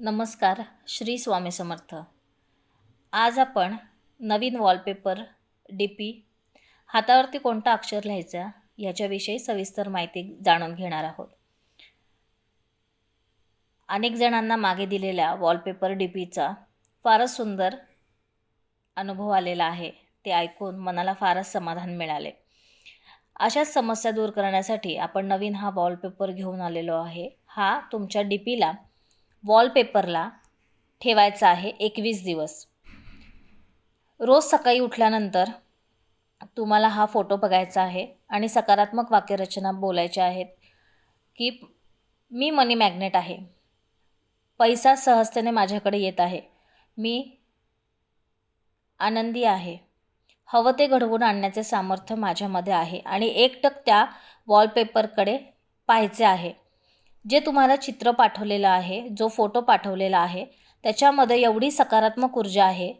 नमस्कार श्री स्वामी समर्थ. आज आपण नवीन वॉलपेपर डी पी हातावरती कोणता अक्षर लिहायचा याच्याविषयी सविस्तर माहिती जाणून घेणार आहोत. अनेक जणांना मागे दिलेल्या वॉलपेपर डी पीचा फारच सुंदर अनुभव आलेला आहे. ते ऐकून मनाला फारच समाधान मिळाले. अशाच समस्या दूर करण्यासाठी आपण नवीन हा वॉलपेपर घेऊन आलेलो आहे. हा तुमच्या डी पीला वॉलपेपरला ठेवायचा आहे एकवीस दिवस. रोज सकाळी उठल्यानंतर तुम्हाला हा फोटो बघायचा आहे आणि सकारात्मक वाक्यरचना बोलायच्या आहेत की मी मनी मॅग्नेट आहे. पैसा सहजतेने माझ्याकडे येत आहे. मी आनंदी आहे. हवं ते घडवून आणण्याचे सामर्थ्य माझ्यामध्ये आहे आणि एकटक त्या वॉलपेपरकडे पाहायचे आहे. जे तुम्हाला चित्र पाठवलेलं आहे जो फोटो पाठवलेला आहे त्याच्यामध्ये एवढी सकारात्मक ऊर्जा आहे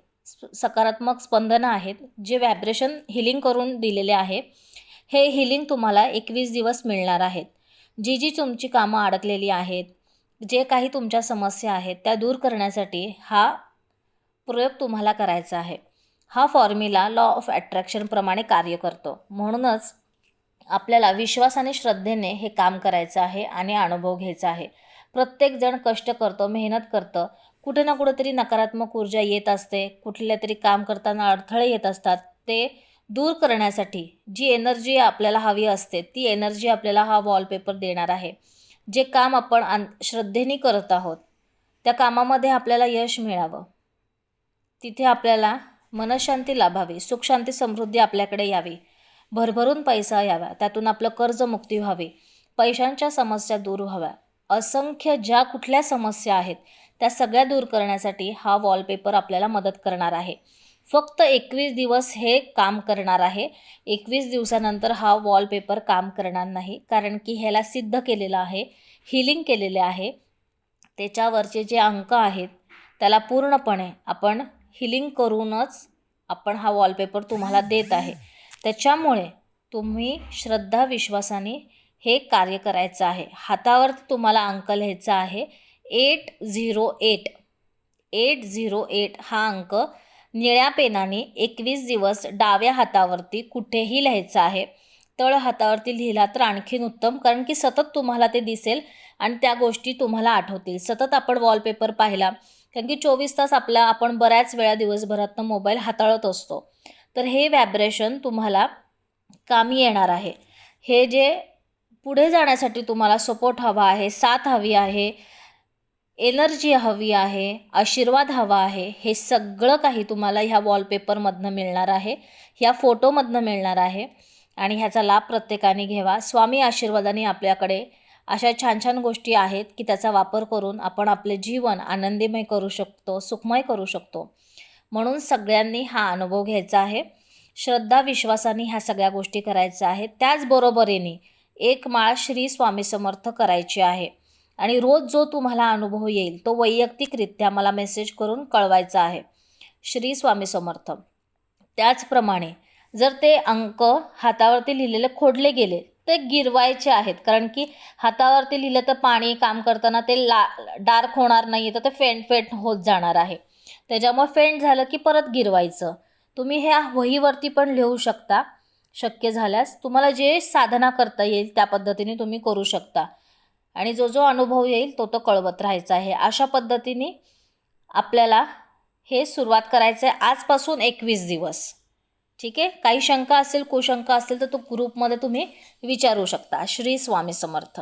सकारात्मक स्पंदनं आहेत जे व्हायब्रेशन हिलिंग करून दिलेले आहे हे हिलिंग तुम्हाला एकवीस दिवस मिळणार आहेत. जी जी तुमची कामं अडकलेली आहेत जे काही तुमच्या समस्या आहेत त्या दूर करण्यासाठी हा प्रयोग तुम्हाला करायचा आहे. हा फॉर्म्युला लॉ ऑफ ॲट्रॅक्शनप्रमाणे कार्य करतो. म्हणूनच आपल्याला विश्वास आणि श्रद्धेने हे काम करायचं आहे आणि अनुभव घ्यायचा आहे. प्रत्येकजण कष्ट करतो मेहनत करतं. कुठे ना कुठेतरी नकारात्मक ऊर्जा येत असते. कुठल्या तरी काम करताना अडथळे येत असतात. ते दूर करण्यासाठी जी एनर्जी आपल्याला हवी असते ती एनर्जी आपल्याला हा वॉलपेपर देणार आहे. जे काम आपण अन श्रद्धेने करत आहोत त्या कामामध्ये आपल्याला यश मिळावं. तिथे आपल्याला मनशांती लाभावी सुखशांती समृद्धी आपल्याकडे यावी. भरभरून पैसा यावा. त्यातून आपलं कर्जमुक्ती व्हावी. पैशांच्या समस्या दूर व्हाव्या. असंख्य ज्या कुठल्या समस्या आहेत त्या सगळ्या दूर करण्यासाठी हा वॉलपेपर आपल्याला मदत करणार आहे. फक्त एकवीस दिवस हे काम करणार आहे. एकवीस दिवसानंतर हा वॉलपेपर काम करणार नाही. कारण की ह्याला सिद्ध केलेलं आहे हिलिंग केलेले आहे. त्याच्यावरचे जे अंक आहेत त्याला पूर्णपणे आपण हिलिंग करूनच आपण हा वॉलपेपर तुम्हाला देत आहे. त्याच्यामुळे तुम्ही श्रद्धा विश्वासाने हे कार्य करायचं आहे. हातावर तुम्हाला अंक लिहायचा आहे. Eight zero eight. Eight zero eight हा अंक निळ्या पेनाने एकवीस दिवस डाव्या हातावरती कुठेही लिहायचा आहे. तळ हातावरती लिहिला तर आणखीन उत्तम कारण की सतत तुम्हाला ते दिसेल आणि त्या गोष्टी तुम्हाला आठवतील. सतत आपण वॉलपेपर पाहिला कारण की चोवीस तास आपला आपण बऱ्याच वेळा दिवसभरातनं मोबाईल हाताळत असतो. तर हे व्हॅब्रेशन तुम्हाला कामी येणार आहे. हे जे पुढे जाण्यासाठी तुम्हाला सपोर्ट हवा आहे साथ हवी आहे एनर्जी हवी आहे आशीर्वाद हवा आहे हे सगळं काही तुम्हाला ह्या वॉलपेपरमधनं मिळणार आहे ह्या फोटोमधनं मिळणार आहे. आणि ह्याचा लाभ प्रत्येकाने घ्यावा. स्वामी आशीर्वादाने आपल्याकडे अशा छान छान गोष्टी आहेत की त्याचा वापर करून आपण आपले जीवन आनंदीमय करू शकतो सुखमय करू शकतो. म्हणून सगळ्यांनी हा अनुभव घ्यायचा आहे. श्रद्धा विश्वासाने ह्या सगळ्या गोष्टी करायच्या आहेत. त्याचबरोबरीने एक माळ श्री स्वामी समर्थ करायची आहे. आणि रोज जो तुम्हाला अनुभव येईल तो वैयक्तिकरित्या मला मेसेज करून कळवायचा आहे. श्री स्वामी समर्थ. त्याचप्रमाणे जर ते अंक हातावरती लिहिलेले खोडले गेले ते गिरवायचे आहेत. कारण की हातावरती लिहिलं तर पाणी काम करताना ते ला डार्क होणार नाही तर ते फेंट फेंट होत जाणार आहे. त्याच्यामुळे फेंट झालं की परत गिरवायचं. तुम्ही ह्या वहीवरती पण लिहू शकता. शक्य झाल्यास तुम्हाला जे साधना करता येईल त्या पद्धतीने तुम्ही करू शकता. आणि जो जो अनुभव येईल तो तो कळवत राहायचा आहे. अशा पद्धतीने आपल्याला हे सुरुवात करायचं आहे आजपासून एकवीस दिवस. ठीक आहे? काही शंका असेल कुशंका असेल तर तो ग्रुपमध्ये तुम्ही विचारू शकता. श्री स्वामी समर्थ.